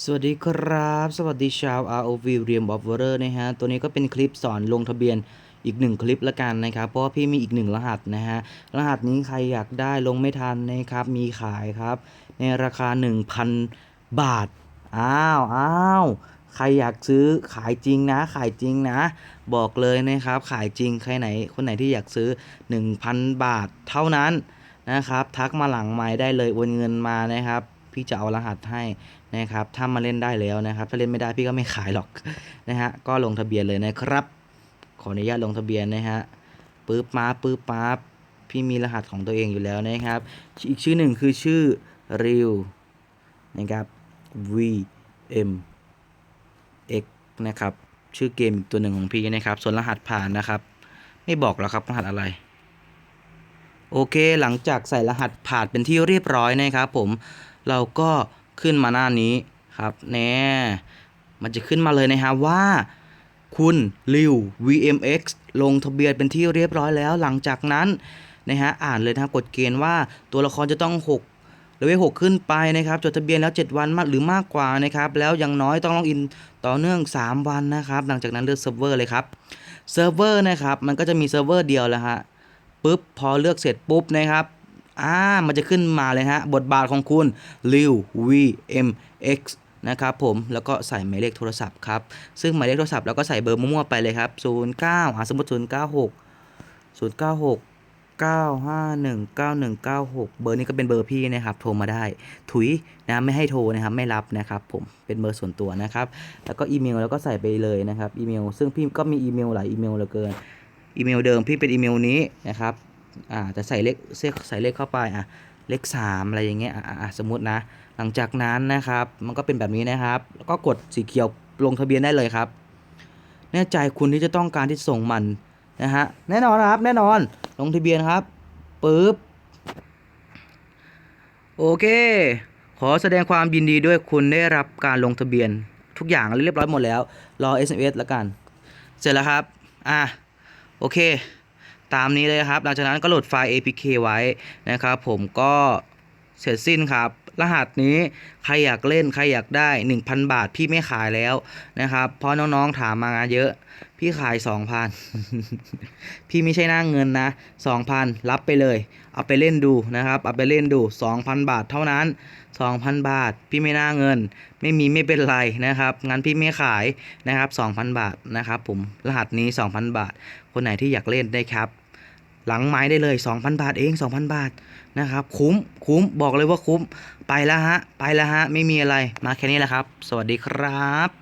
สวัสดีครับ สวัสดีชาว ROV Realm of Horror นะฮะ ตัวนี้ก็เป็นคลิปสอนลงทะเบียนอีกหนึ่งคลิปละกันนะครับ เพราะว่าพี่มีอีกหนึ่งรหัสนะฮะ รหัสนี้ใครอยากได้ลงไม่ทันนะครับ มีขายครับ ในราคา 1,000 บาท อ้าวอ้าวใครอยากซื้อขายจริงนะ ขายจริงนะ บอกเลยนะครับ ขายจริงใครไหน คนไหนที่อยากซื้อ 1,000 บาทเท่านั้นนะครับ ทักมาหลังไม้ได้เลยโอนเงินมานะครับ พี่จะเอารหัสให้นะครับถ้ามาเล่นได้แล้วนะครับ ถ้าเล่นไม่ได้พี่ก็ไม่ขายหรอกนะฮะก็ลงทะเบียนเลยนะครับ ขออนุญาตลงทะเบียนนะฮะปึ๊บมาปึ๊บปั๊บพี่มีรหัสของตัวเองอยู่แล้วนะครับ อีกชื่อหนึ่งคือชื่อ real นะครับ v m x นะครับ ชื่อเกมอีกตัวหนึ่งของพี่นะครับ ส่วนรหัสผ่านนะครับ ไม่บอกแล้วครับรหัสอะไร โอเคหลังจากใส่รหัสผ่านเป็นที่เรียบร้อยนะครับผมเราก็ขึ้นมาหน้านี้ครับแน่มันจะขึ้นมาเลยนะฮะว่า คุณริว VMX ลงทะเบียนเป็นที่เรียบร้อยแล้ว หลังจากนั้นนะฮะอ่านเลยนะครับกฎเกณฑ์ว่าตัวละครจะต้อง 6 เลเวล6ขึ้นไปนะครับจดทะเบียนแล้ว 7 วันมากหรือมากกว่านะครับ แล้วย่างน้อยต้องลอกอินต่อเนื่อง 3 วันนะครับ หลังจากนั้นเลือกเซิร์ฟเวอร์เลยครับเซิร์ฟเวอร์นะครับมันก็จะมีเซิร์ฟเวอร์เดียวแหล้วฮะ ปุ๊บพอเลือกเสร็จปุ๊บนะครับอ่ามันจะขึ้นมาเลยฮะ บทบาทของคุณริว VMX นะครับผมแล้วก็ใส่หมายเลขโทรศัพท์ครับ ซึ่งหมายเลขโทรศัพท์เราก็ใส่เบอร์มั่วๆไปเลยครับ 09อ่าสมมติ 096 096 951 9196 เบอร์นี้ก็เป็นเบอร์พี่นะครับ โทรมาได้ ถุยนะไม่ให้โทรนะครับ ไม่รับนะครับ ผมเป็นเบอร์ส่วนตัวนะครับ แล้วก็อีเมลแล้วก็ใส่ไปเลยนะครับ อีเมล ซึ่งพี่ก็มีอีเมลหลายอีเมลเหลือเกิน อีเมลเดิมพี่เป็นอีเมลนี้นะครับอ่าจะใส่เลขใส่เลขเข้าไปอะเลขสามอะไรอย่างเงี้ยอะสมมตินะ หลังจากนั้นนะครับมันก็เป็นแบบนี้นะครับ แล้วก็กดสีเขียวลงทะเบียนได้เลยครับ แน่ใจคุณที่จะต้องการที่ส่งมันนะฮะแน่นอนนะครับแน่นอนลงทะเบียนครับปึ๊บโอเค ขอแสดงความยินดีด้วยคุณได้รับการลงทะเบียน ทุกอย่างเรียบร้อยหมดแล้ว รอ SMS แล้วกัน เสร็จแล้วครับ อะ โอเค ตามนี้เลยครับ หลังจากนั้นก็โหลดไฟล์ APK ไว้นะครับ ผมก็เสร็จสิ้นครับ รหัสนี้ใครอยากเล่นใครอยากได้ 1,000 บาทพี่ไม่ขายแล้วนะครับ เพราะน้องๆถามมาเยอะ พี่ขาย 2,000 พี่ไม่ใช่หน้าเงินนะ 2,000 รับไปเลย เอาไปเล่นดูนะครับ เอาไปเล่นดู 2,000 บาทเท่านั้น 2,000 บาท พี่ไม่น่าเงิน ไม่มีไม่เป็นไรนะครับงั้นพี่ไม่ขายนะครับ 2,000 บาทนะครับผมรหัสนี้ 2,000 บาท คนไหนที่อยากเล่นได้ครับ หลังไม้ได้เลย 2,000 บาทเอง 2,000 บาทนะครับ คุ้มคุ้มบอกเลยว่าคุ้มไปแล้วฮะ ไปแล้วฮะ ไม่มีอะไรมาแค่นี้แหละครับ สวัสดีครับ